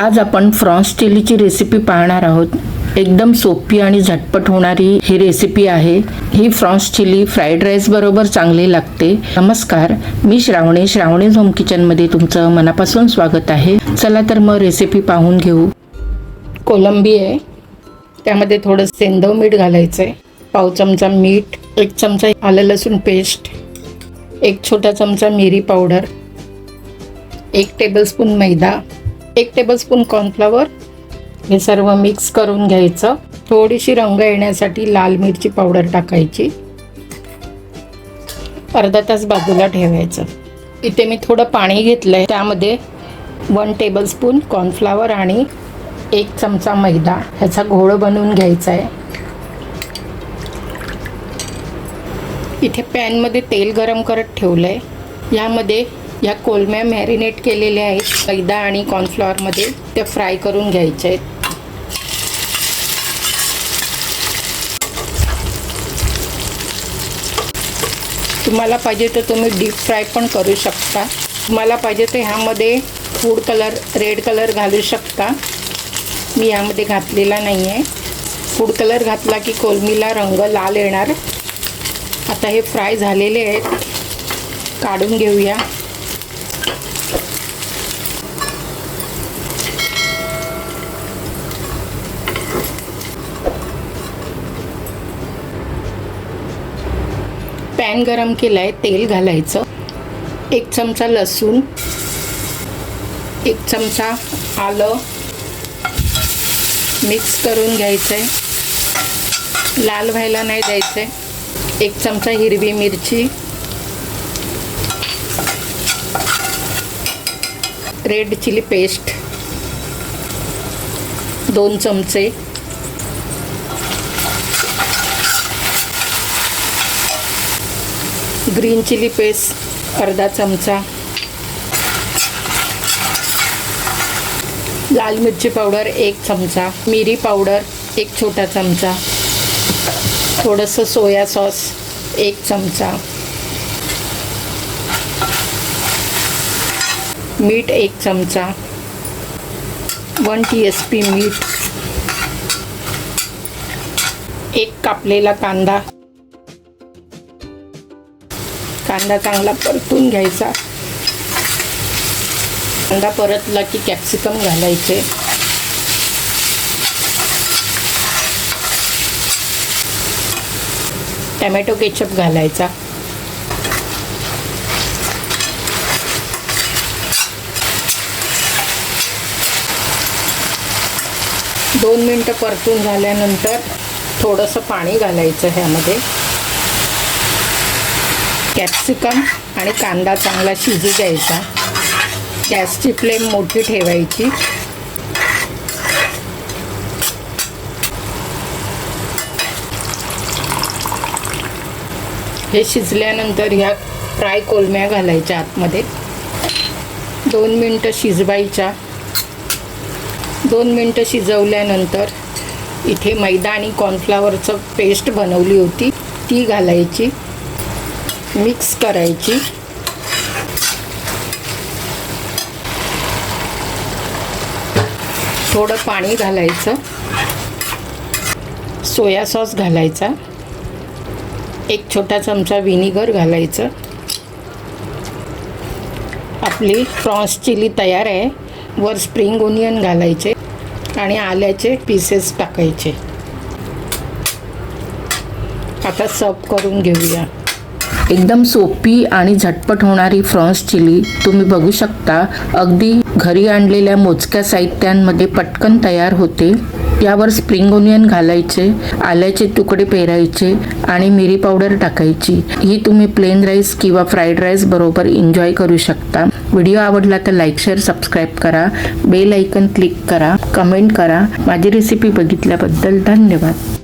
आज आपण Fronx चिलीची recipe पाहणार आहोत. एकदम सोपी आणि झटपट होणारी ही रेसिपी आहे. ही फ्रॉन्स चिली फ्राईड राईस बरोबर चांगली लागते. नमस्कार मी श्रावणे श्रावणे होम किचनमध्ये तुमचं मनापासून स्वागत आहे. चला तर मग रेसिपी पाहून घेऊ. कोलंबी आहे. त्यामध्ये थोडं सेंदव मीठ घालायचं आहे पाव चमचा मीठ एक चमचा आलं लसूण पेस्ट एक छोटा चमचा मिरी पावडर एक टेबलस्पून मैदा एक टेबलस्पून कॉर्नफ्लॉवर हे सर्व मिक्स करून घ्यायचं. थोडीशी रंग येण्यासाठी लाल मिरची पावडर टाकायची. अर्धा तास बाजूला ठेवायचं. इथे मी थोडं पाणी घेतलं आहे त्यामध्ये वन टेबलस्पून कॉर्नफ्लॉवर आणि एक चमचा मैदा ह्याचा घोळ बनवून घ्यायचा आहे. इथे पॅनमध्ये तेल गरम करत ठेवलं आहे यामध्ये या कोलम्या मॅरिनेट केलेल्या आहेत. मैदा आणि कॉर्नफ्लॉवरमध्ये त्या फ्राय करून घ्यायच्या आहेत. तुम्हाला पाहिजे तर तुम्ही डीप फ्राय पण करू शकता. तुम्हाला पाहिजे तर ह्यामध्ये फूड कलर रेड कलर घालू शकता. मी यामध्ये घातलेला नाही आहे फूड कलर घातला की कोलमीला रंग लाल येणार. आता हे फ्राय झालेले आहेत. काढून घेऊया. पॅन गरम केला आहे तेल घालायचं. एक चमचा लसूण एक चमचा आलं. मिक्स करून घ्यायचं आहे लाल व्हायला नाही द्यायचं आहे एक चमचा हिरवी मिरची. Red chilli paste. दोन चमचे ग्रीन चिली पेस्ट अर्धा चमचा. लाल मिरची पावडर एक चमचा. मिरी पावडर एक छोटा चमचा. थोडंसं सोया सॉस एक चमचा. मीठ एक चमचा. वन टी एस पी मीठ. एक कापलेला कांदा. कांदा चांगला परतून घ्यायचा. कांदा परतला की कॅप्सिकम घालायचे. टमॅटो केचप घालायचा. दोन मिनटं परतून झाल्यानंतर थोडंसं पाणी घालायचं ह्यामध्ये. कॅप्सिकम आणि कांदा चांगला शिजू द्यायचा. गॅसची फ्लेम मोठी ठेवायची. हे शिजल्यानंतर ह्या फ्राय कोलम्या घालायच्या आतमध्ये. दोन मिनटं शिजवायच्या. दोन मिनटं शिजवल्यानंतर इथे मैदा आणि कॉर्नफ्लावरचं पेस्ट बनवली होती. ती घालायची. मिक्स करायची. थोडं पाणी घालायचं. सोया सॉस घालायचा. एक छोटा चमचा विनिगर घालायचं. आपली प्रॉन्स चिली तयार आहे. वर स्प्रिंग ओनियन घालायचे आणि आल्याचे पीसेस टाकायचे. आता सर्व करून घेऊया. एकदम सोपी आणि झटपट होणारी फ्रॉन्स चिली तुम्ही बघू शकता. अगदी घरी आणलेल्या मोजक्या साहित्यांमध्ये पटकन तयार होते. यावर स्प्रिंग ओनियन घालायचे आल्याचे तुकडे पेरायचे आणि मिरी पावडर टाकायची. ही तुम्ही प्लेन राईस किंवा फ्राईड राईस बरोबर एन्जॉय करू शकता. व्हिडिओ आवडला तर लाईक शेअर सबस्क्राईब करा. बेल ऐकन क्लिक करा. कमेंट करा. माझी रेसिपी बघितल्याबद्दल धन्यवाद.